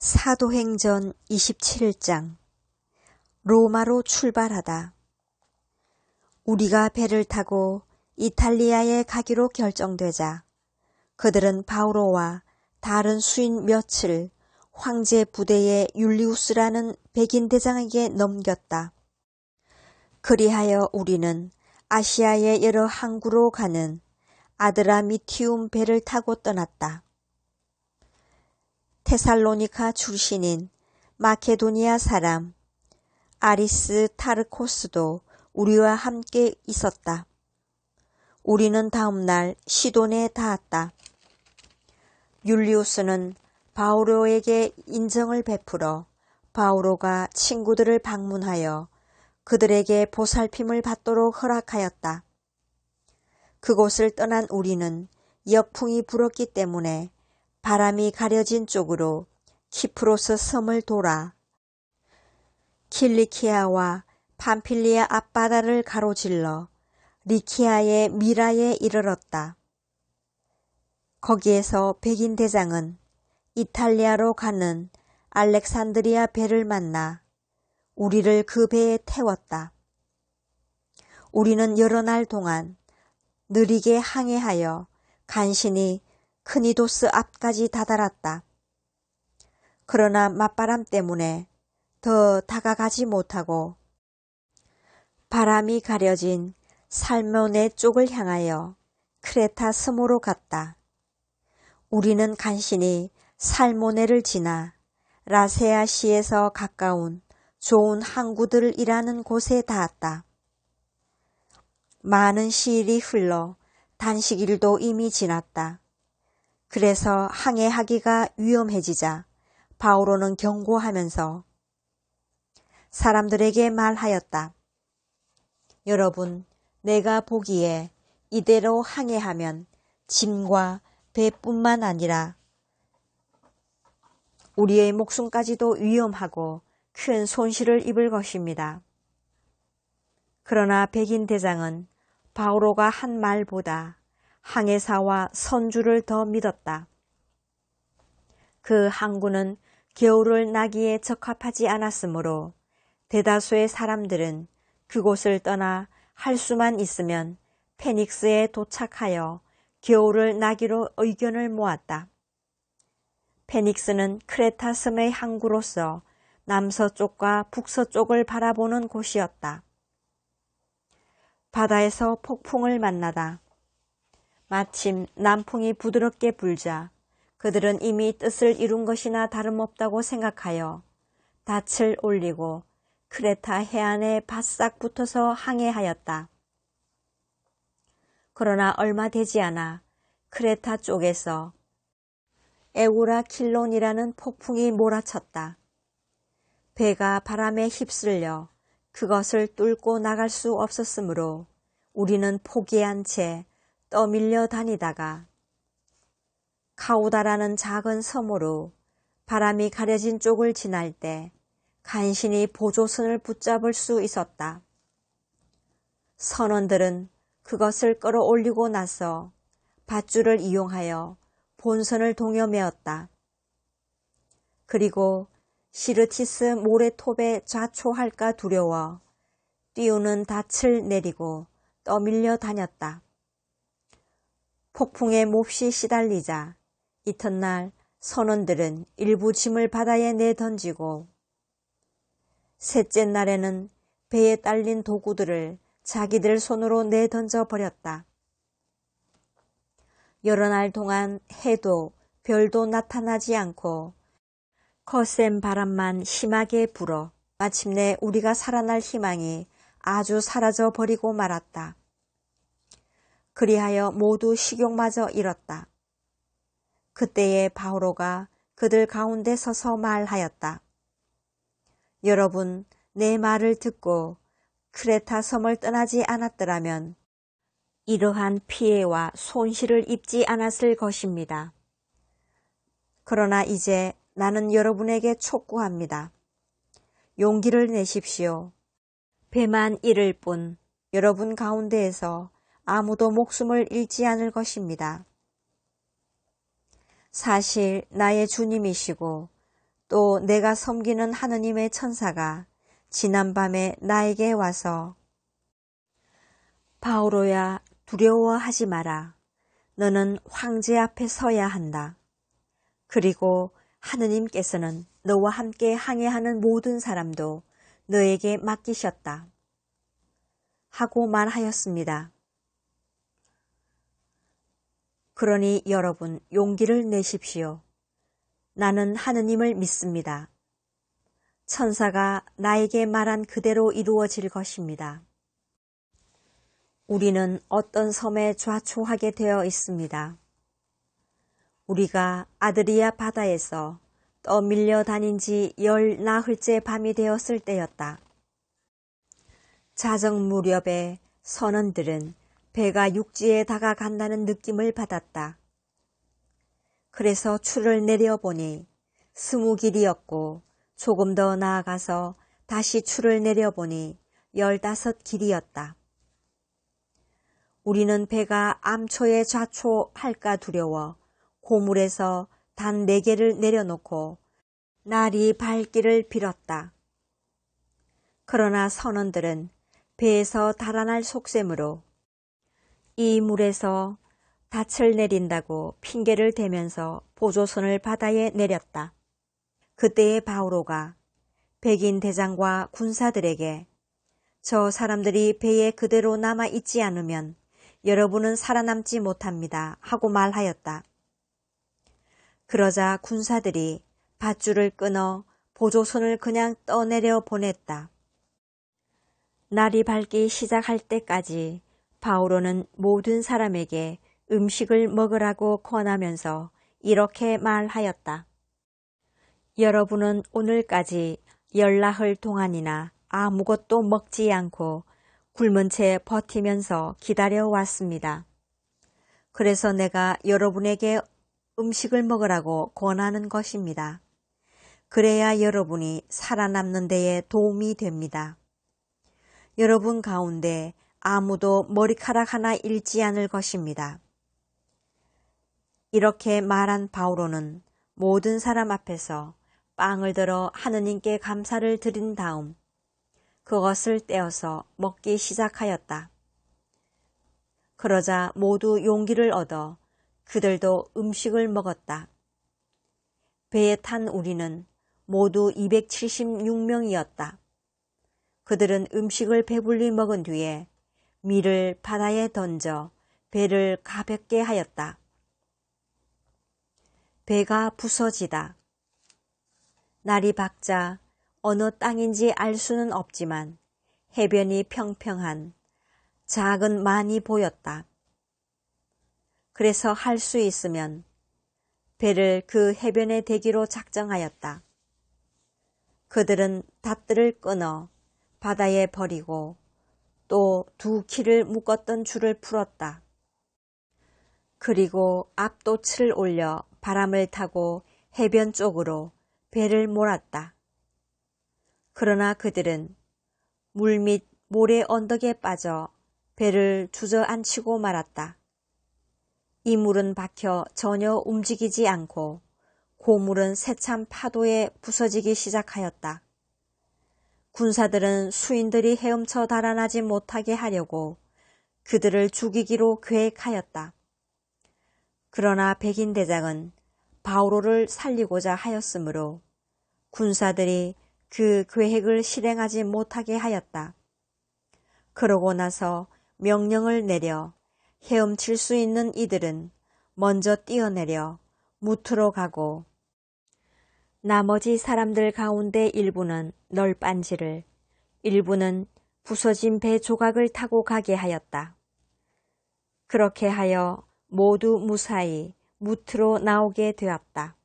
사도행전 27장 로마로 출발하다. 우리가 배를 타고 이탈리아에 가기로 결정되자 그들은 바우로와 다른 수인 며칠 황제 부대의 율리우스라는 백인 대장에게 넘겼다. 그리하여 우리는 아시아의 여러 항구로 가는 아드라미티움 배를 타고 떠났다. 테살로니카 출신인 마케도니아 사람 아리스 타르코스도 우리와 함께 있었다. 우리는 다음날 시돈에 닿았다. 율리우스는 바오로에게 인정을 베풀어 바오로가 친구들을 방문하여 그들에게 보살핌을 받도록 허락하였다. 그곳을 떠난 우리는 역풍이 불었기 때문에 바람이 가려진 쪽으로 키프로스 섬을 돌아 킬리키아와 판필리아 앞바다를 가로질러 리키아의 미라에 이르렀다. 거기에서 백인 대장은 이탈리아로 가는 알렉산드리아 배를 만나 우리를 그 배에 태웠다. 우리는 여러 날 동안 느리게 항해하여 간신히 크니도스 앞까지 다다랐다. 그러나 맞바람 때문에 더 다가가지 못하고 바람이 가려진 살모네 쪽을 향하여 크레타 스모로 갔다. 우리는 간신히 살모네를 지나 라세아시에서 가까운 좋은 항구들을 일하는 곳에 닿았다. 많은 시일이 흘러 단식일도 이미 지났다. 그래서 항해하기가 위험해지자 바오로는 경고하면서 사람들에게 말하였다. 여러분, 내가 보기에 이대로 항해하면 짐과 배뿐만 아니라 우리의 목숨까지도 위험하고 큰 손실을 입을 것입니다. 그러나 백인 대장은 바오로가 한 말보다 항해사와 선주를 더 믿었다. 그 항구는 겨울을 나기에 적합하지 않았으므로 대다수의 사람들은 그곳을 떠나 할 수만 있으면 페닉스에 도착하여 겨울을 나기로 의견을 모았다. 페닉스는 크레타 섬의 항구로서 남서쪽과 북서쪽을 바라보는 곳이었다. 바다에서 폭풍을 만나다 마침 남풍이 부드럽게 불자 그들은 이미 뜻을 이룬 것이나 다름없다고 생각하여 닻을 올리고 크레타 해안에 바싹 붙어서 항해하였다. 그러나 얼마 되지 않아 크레타 쪽에서 에우라 킬론이라는 폭풍이 몰아쳤다. 배가 바람에 휩쓸려 그것을 뚫고 나갈 수 없었으므로 우리는 포기한 채 떠밀려 다니다가 카우다라는 작은 섬으로 바람이 가려진 쪽을 지날 때 간신히 보조선을 붙잡을 수 있었다. 선원들은 그것을 끌어올리고 나서 밧줄을 이용하여 본선을 동여매었다. 그리고 시르티스 모래톱에 좌초할까 두려워 띄우는 닻을 내리고 떠밀려 다녔다. 폭풍에 몹시 시달리자 이튿날 선원들은 일부 짐을 바다에 내던지고 셋째 날에는 배에 딸린 도구들을 자기들 손으로 내던져 버렸다. 여러 날 동안 해도 별도 나타나지 않고 거센 바람만 심하게 불어 마침내 우리가 살아날 희망이 아주 사라져 버리고 말았다. 그리하여 모두 식욕마저 잃었다. 그때에 바오로가 그들 가운데 서서 말하였다. 여러분, 내 말을 듣고 크레타 섬을 떠나지 않았더라면 이러한 피해와 손실을 입지 않았을 것입니다. 그러나 이제 나는 여러분에게 촉구합니다. 용기를 내십시오. 배만 잃을 뿐 여러분 가운데에서 아무도 목숨을 잃지 않을 것입니다. 사실 나의 주님이시고 또 내가 섬기는 하느님의 천사가 지난밤에 나에게 와서 바오로야 두려워하지 마라. 너는 황제 앞에 서야 한다. 그리고 하느님께서는 너와 함께 항해하는 모든 사람도 너에게 맡기셨다. 하고 말하였습니다. 그러니 여러분 용기를 내십시오. 나는 하느님을 믿습니다. 천사가 나에게 말한 그대로 이루어질 것입니다. 우리는 어떤 섬에 좌초하게 되어 있습니다. 우리가 아드리아 바다에서 떠밀려 다닌 지 열 나흘째 밤이 되었을 때였다. 자정 무렵에 선원들은 배가 육지에 다가간다는 느낌을 받았다. 그래서 추를 내려보니 스무 길이었고 조금 더 나아가서 다시 추를 내려보니 열다섯 길이었다. 우리는 배가 암초에 좌초할까 두려워 고물에서 단 네 개를 내려놓고 날이 밝기를 빌었다. 그러나 선원들은 배에서 달아날 속셈으로 이 물에서 닻을 내린다고 핑계를 대면서 보조선을 바다에 내렸다. 그때의 바오로가 백인 대장과 군사들에게 저 사람들이 배에 그대로 남아 있지 않으면 여러분은 살아남지 못합니다. 하고 말하였다. 그러자 군사들이 밧줄을 끊어 보조선을 그냥 떠내려 보냈다. 날이 밝기 시작할 때까지 바오로는 모든 사람에게 음식을 먹으라고 권하면서 이렇게 말하였다. 여러분은 오늘까지 열나흘 동안이나 아무것도 먹지 않고 굶은 채 버티면서 기다려 왔습니다. 그래서 내가 여러분에게 음식을 먹으라고 권하는 것입니다. 그래야 여러분이 살아남는 데에 도움이 됩니다. 여러분 가운데 아무도 머리카락 하나 잃지 않을 것입니다. 이렇게 말한 바오로는 모든 사람 앞에서 빵을 들어 하느님께 감사를 드린 다음 그것을 떼어서 먹기 시작하였다. 그러자 모두 용기를 얻어 그들도 음식을 먹었다. 배에 탄 우리는 모두 276명이었다. 그들은 음식을 배불리 먹은 뒤에 밀을 바다에 던져 배를 가볍게 하였다. 배가 부서지다. 날이 밝자 어느 땅인지 알 수는 없지만 해변이 평평한 작은 만이 보였다. 그래서 할 수 있으면 배를 그 해변에 대기로 작정하였다. 그들은 닷들을 끊어 바다에 버리고 또 두 키를 묶었던 줄을 풀었다. 그리고 앞도치를 올려 바람을 타고 해변 쪽으로 배를 몰았다. 그러나 그들은 물 밑 모래 언덕에 빠져 배를 주저앉히고 말았다. 이 물은 박혀 전혀 움직이지 않고 고물은 새참 파도에 부서지기 시작하였다. 군사들은 수인들이 헤엄쳐 달아나지 못하게 하려고 그들을 죽이기로 계획하였다. 그러나 백인 대장은 바오로를 살리고자 하였으므로 군사들이 그 계획을 실행하지 못하게 하였다. 그러고 나서 명령을 내려 헤엄칠 수 있는 이들은 먼저 뛰어내려 무트로 가고 나머지 사람들 가운데 일부는 널빤지를 일부는 부서진 배 조각을 타고 가게 하였다. 그렇게 하여 모두 무사히 무트로 나오게 되었다.